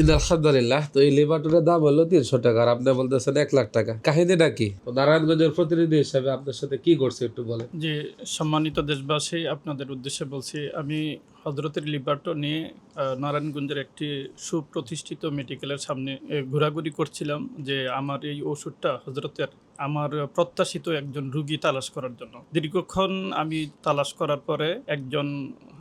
In আলহামদুলিল্লাহ, তো এই লিভারটনের দাম হলো তিনশো টাকা আর আপনি বলতেছেন এক লাখ টাকা। কাহিনীটা কি? তো নারায়ণগঞ্জের প্রতিনিধি হিসাবে আপনার সাথে কি করছে একটু বলেন। যে সম্মানিত দেশবাসী, আপনাদের উদ্দেশ্যে বলছি, আমি হজরতের লিবার্টো নিয়ে নারায়ণগঞ্জের একটি সুপ্রতিষ্ঠিত মেডিকেলের সামনে ঘোরাঘুরি করছিলাম যে আমার এই ওষুধটা হজরতের, আমার প্রত্যাশিত একজন রুগী তালাশ করার জন্য। দীর্ঘক্ষণ আমি তালাশ করার পরে একজন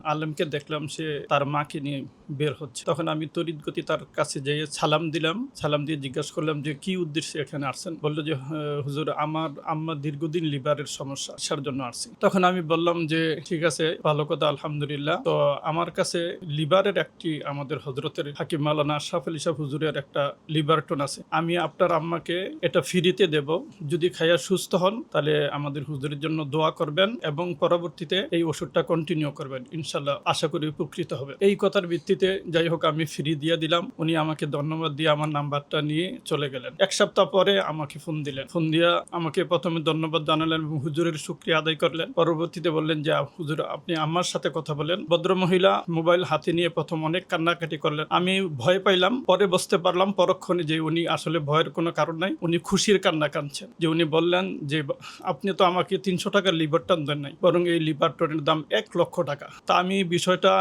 আলেমকে দেখলাম সে তার মাকে নিয়ে বের হচ্ছে। তখন আমি তড়িৎ গতি তার কাছে যেয়ে সালাম দিলাম। সালাম দিয়ে জিজ্ঞাসা করলাম যে কি উদ্দেশ্যে এখানে আসছেন? বলল যে "হ্যাঁ, হুজুর আমার আম্মা দীর্ঘদিন লিভারের সমস্যা আসার জন্য আসছি। তখন আমি বললাম যে ঠিক আছে ভালো কথা আলহামদুলিল্লাহ। তো আমার কাছে লিভারের একটি আমাদের হজরতের হাকিম মালানা আশরাফ আলী সাহ হুজুরের একটা লিভার টোন আছে। আমি আপনার আম্মাকে এটা ফ্রিতে দেব। যদি খাইয়া সুস্থ হন তাহলে আমাদের হুজুরের জন্য দোয়া করবেন এবং পরবর্তীতে এই ওষুধটা কন্টিনিউ করবেন ইনশাল্লাহ আশা করি উপকৃত হবে। এই কথার ভিত্তিতে যাই হোক, আমি ফ্রি দিয়ে দিলাম। উনি আমাকে ধন্যবাদ দিয়ে আমার নাম্বারটা নিয়ে চলে গেলেন। এক সপ্তাহ পরে আমাকে ফোন দিলেন। ফোন দিয়া আমাকে প্রথমে ধন্যবাদ জানালেন এবং হুজুরের শুক্রিয়া আদায় করলেন। পরবর্তীতে বললেন যে হুজুর, আপনি আমার সাথে কথা বলেন। ভদ্রমহিলা মোবাইল হাতে নিয়ে প্রথম অনেক কান্নাকাটি করলেন। আমি ভয় পাইলাম। পরে বুঝতে পারলাম পরক্ষণে যে, উনি আসলে ভয়ের কোনো কারণ নাই। উনি খুশির কান্না কাঁদছেন। যে, উনি বললেন যে, আপনি তো আমাকে তিনশো টাকার লিভারটন দেন নাই। বরং এই লিভারটনের দাম এক লক্ষ টাকা। তা আমি বিষয়টা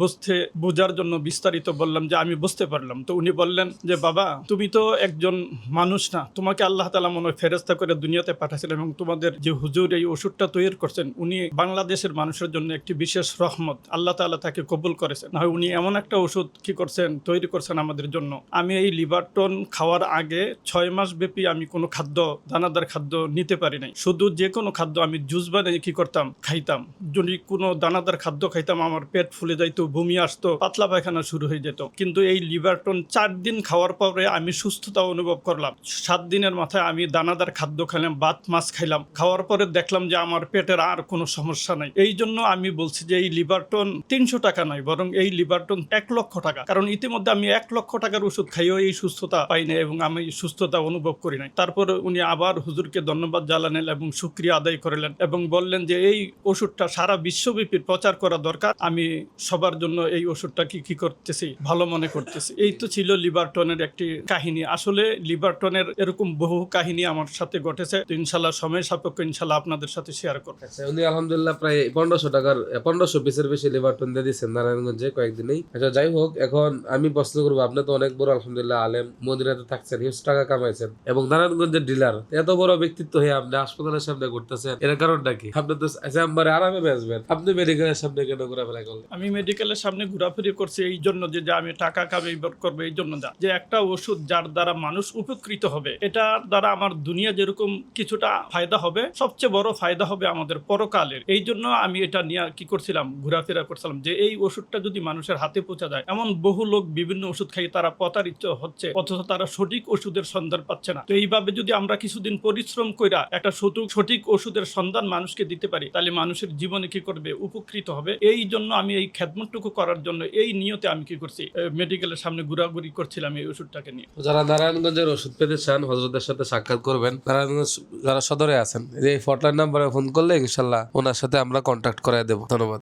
বুঝতে, বোঝার জন্য বিস্তারিত বললাম যে আমি বুঝতে পারলাম। তো উনি বললেন যে, বাবা, তুমি তো একজন মানুষ না। তোমাকে আল্লাহ তালা মনে হয় ফেরেস্তা করে দুনিয়াতে পাঠাছিলেন এবং তোমাদের যে হুজুর এই ওষুধটা তৈরি করছেন, উনি বাংলাদেশের মানুষের জন্য একটি বিশেষ রহমত। আল্লাহ তালা তাকে কবুল করেছেন। না হয় উনি এমন একটা ওষুধ কি করছেন, তৈরি করছেন আমাদের জন্য। আমি এই লিভারটন খাওয়ার আগে ছয় মাস ব্যাপী আমি কোনো খাদ্য, দানাদার খাদ্য নিতে পারি নাই। শুধু যে কোনো খাদ্য আমি জুস বানিয়ে কি করতাম, খাইতাম। যদি কোনো দানাদার খাদ্য খাইতাম, আমার পেট ফুলে যাইতো, বমি আসতো, পাতলা পায়খানা শুরু হয়ে যেত। কিন্তু এই লিভারটন চার দিন খাওয়ার পরে আমি সুস্থতা অনুভব করলাম। সাত দিনের মাথায় আমি দানাদার খাদ্য খাইলাম ভাত, মাছ খাইলাম। খাওয়ার পরে দেখলাম যে আমার পেটের আর কোনো সমস্যা নাই। এই জন্য আমি বলছি যে এই লিভারটন তিনশো টাকা নয়, বরং এই লিভারটন এক লক্ষ টাকা। কারণ ইতিমধ্যে আমি এক লক্ষ টাকার ওষুধ খাইও এই সুস্থতা পাই না এবং আমি সুস্থতা অনুভব করি নাই। তারপর উনি আবার হুজুরকে ধন্যবাদ জানালেন এবং সুক্রিয়া আদায় করলেন এবং বললেন যে এই ওষুধটা সারা বিশ্বব্যাপী প্রচার করা দরকার। আমি সবার জন্য এই ওষুধটা কি কি করতেছি, ভালো মনে করতেছি। এই তো ছিল লিবারটনের একটি কাহিনী। আসলে লিবারটনের এরকম বহু কাহিনী আমার সাথে ঘটেছে। তো ইনশাল্লাহ সময় সাপেক্ষ ইনশাল্লাহ আপনাদের সাথে শেয়ার করব। আচ্ছা উনি আলহামদুলিল্লাহ প্রায় পনেরোশো টাকার পনেরোশো পিসের বেশি লিভারটন দিয়ে দিচ্ছেন নারায়ণগঞ্জে কয়েকদিনেই। আচ্ছা যাই হোক, এখন আমি প্রশ্ন করব, আপনি তো অনেক বড় আলহামদুলিল্লাহ আলেম, মদিনাতে থাকছেন, হিউজ টাকা কামাইছেন এবং নারায়ণগঞ্জের ডিলার। এত বড় ব্যক্তিত্ব হয়ে আপনি হাসপাতালের সামনে ঘুরতেছেন, এর কারণটা কি? আপনি তো চেম্বারে আরামে বেসবেন আপনি মেডিকেলের সামনে কেন ঘোরাফেরা করলেন? আমি মেডিকেলের সামনে ঘোরাফেরি করছি এই জন্য যে আমি টাকা কামাই করব এই জন্য না যে একটা ওষুধ যার দ্বারা মানুষ উপকৃত হবে, এটার দ্বারা আমার দুনিয়া যেরকম কিছুটা ফায়দা হবে, সবচেয়ে বড় ফায়দা হবে আমাদের পরকালের। এই জন্য আমি এটা নিয়ে কি করছিলাম, ঘোরাফেরা করছিলাম যে এই ওষুধটা যদি মানুষের হাতে পৌঁছা যায়, এমন বহু লোক বিভিন্ন ওষুধ খাই তারা প্রতারিত হচ্ছে, অথচ তারা সঠিক ওষুধের সন্ধান পাচ্ছে না। তো এইভাবে যদি আমরা কিছুদিন পরিশ্রম কইরা একটা সঠিক ওষুধের সন্ধান মানুষকে দিতে পারি, তাহলে মানুষের জীবনে কি করবে? উপকৃত হবে। এই জন্য আমি এই খেদমতটুকু করার জন্য এই নিয়তে আমি কি করছি? মেডিকেলের সামনে ঘোরাঘুরি করছিলাম এই ওষুধটাকে নিয়ে। যারা নারায়ণগঞ্জের ওষুধ পেতে চান, হজরতের সাথে সাক্ষাৎ করবেন। নারায়ণগঞ্জ যারা সদরে আছেন, এই ফটলাইন নাম্বারে ফোন করলে ইনশাল্লাহ ওনার সাথে আমরা কন্ট্যাক্ট করাই দেবো। ধন্যবাদ।